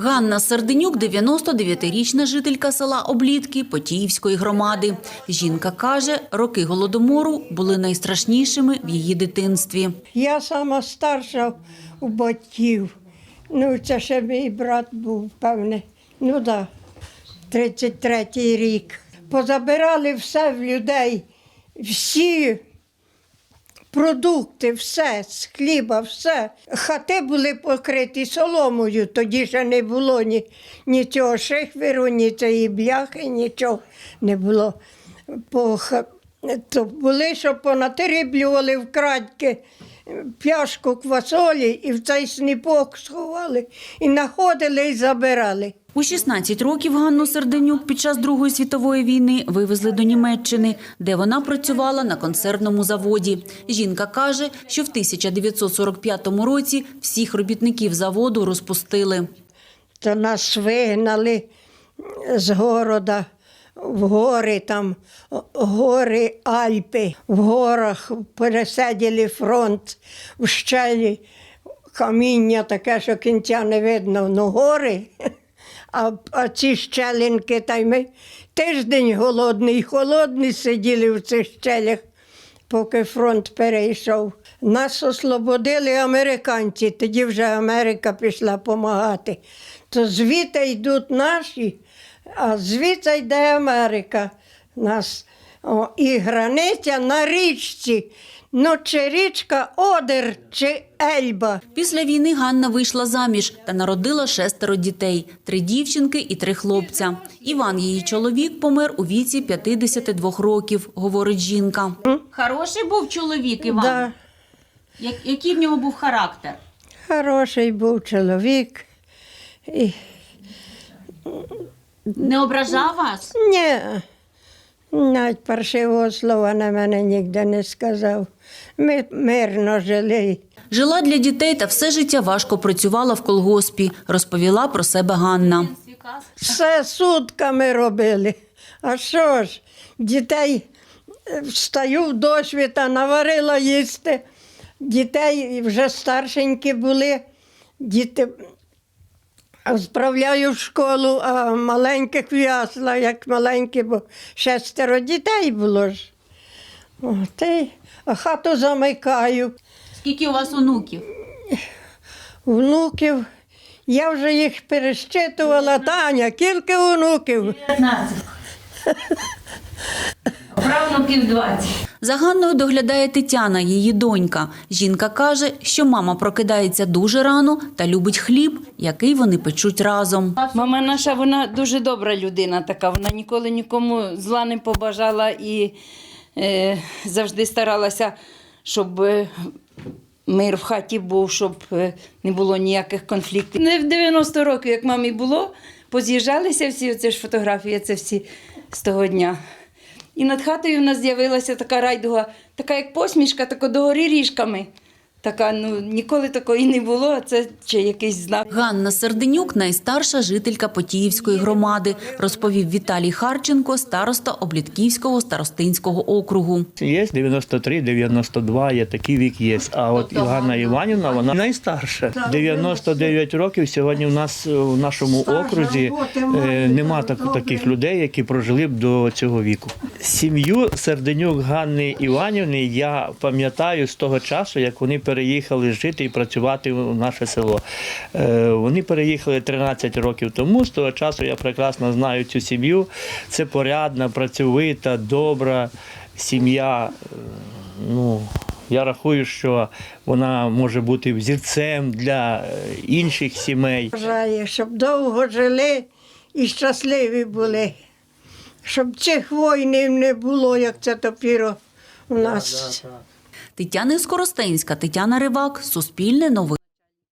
Ганна Серденюк – 99-річна жителька села Облітки Потіївської громади. Жінка каже, роки голодомору були найстрашнішими в її дитинстві. Я сама старша у батьків. Ну, це ще мій брат був, певне. Ну да, 33-й рік. Позабирали все в людей, всі продукти, все, з хліба, все. Хати були покриті соломою, тоді ще не було ні, ні цього шихверу, ні цієї бляхи, нічого не було. По, то були, що понатеріблювали вкрадьки пляшку квасолі і в цей сніпок сховали, і знаходили і забирали. У 16 років Ганну Серденюк під час Другої світової війни вивезли до Німеччини, де вона працювала на консервному заводі. Жінка каже, що в 1945 році всіх робітників заводу розпустили. то нас вигнали з города в гори, там гори Альпи, в горах пересиділи фронт, в щелі каміння таке, що кінця не видно, ну гори. А, а ці щелинки, та й ми тиждень голодний, холодний сиділи в цих щелях, поки фронт перейшов. Нас освободили американці, тоді вже Америка пішла допомагати. То звідти йдуть наші, а звідси йде Америка. Нас о, і границя на річці. Ну, чи річка Одер, чи Ельба. Після війни Ганна вийшла заміж та народила шестеро дітей – три дівчинки і три хлопця. Іван, її чоловік, помер у віці 52 років, говорить жінка. Хороший був чоловік Іван. Да, Я- Який в нього був характер? хороший був чоловік. І, Не ображав вас? ні, навіть паршивого слова на мене ніде не сказав. Ми мирно жили. Жила для дітей та все життя важко працювала в колгоспі, розповіла про себе Ганна. Все сутками робили. А що ж, дітей е, встаю в досвіта, наварила їсти. Дітей вже старшенькі були, діти справляю в школу, а маленьких в'ясла, як маленькі, бо шестеро дітей було ж. От, і, а хату замикаю. Скільки у вас онуків? Внуків. Я вже їх перещитувала, Таня, кілька онуків. 15. Правнуків 20. За Ганною доглядає Тетяна, її донька. Жінка каже, що мама прокидається дуже рано та любить хліб, який вони печуть разом. Мама наша, вона дуже добра людина така. Вона ніколи нікому зла не побажала і е, завжди старалася, щоб е, мир в хаті був, щоб е, не було ніяких конфліктів. Не в 90 років, як мамі було, поз'їжджалися всі, це ж фотографії, це всі з того дня. І над хатою в нас з'явилася така райдуга, така як посмішка, тако догорі ріжками. Така, ну ніколи такої не було, а це чи якийсь знак. Ганна Серденюк – найстарша жителька Потіївської громади, розповів Віталій Харченко, староста Облітківського старостинського округу. Є 93, 92, є такий вік є. А от Івана Іванівна, вона найстарша. 99 років сьогодні у нас в нашому окрузі е, нема так, таких людей, які прожили б до цього віку. Сім'ю Серденюк Ганни Іванівни я пам'ятаю з того часу, як вони переїхали жити і працювати в наше село. Е, Вони переїхали 13 років тому. З того часу я прекрасно знаю цю сім'ю. Це порядна, працьовита, добра сім'я. Е, Ну, я рахую, що вона може бути взірцем для е, інших сімей. Бажаю, щоб довго жили і щасливі були, щоб цих воїнів не було, як це тепер у нас. Тетяна Скоростенська, Тетяна Ривак, Суспільне новини.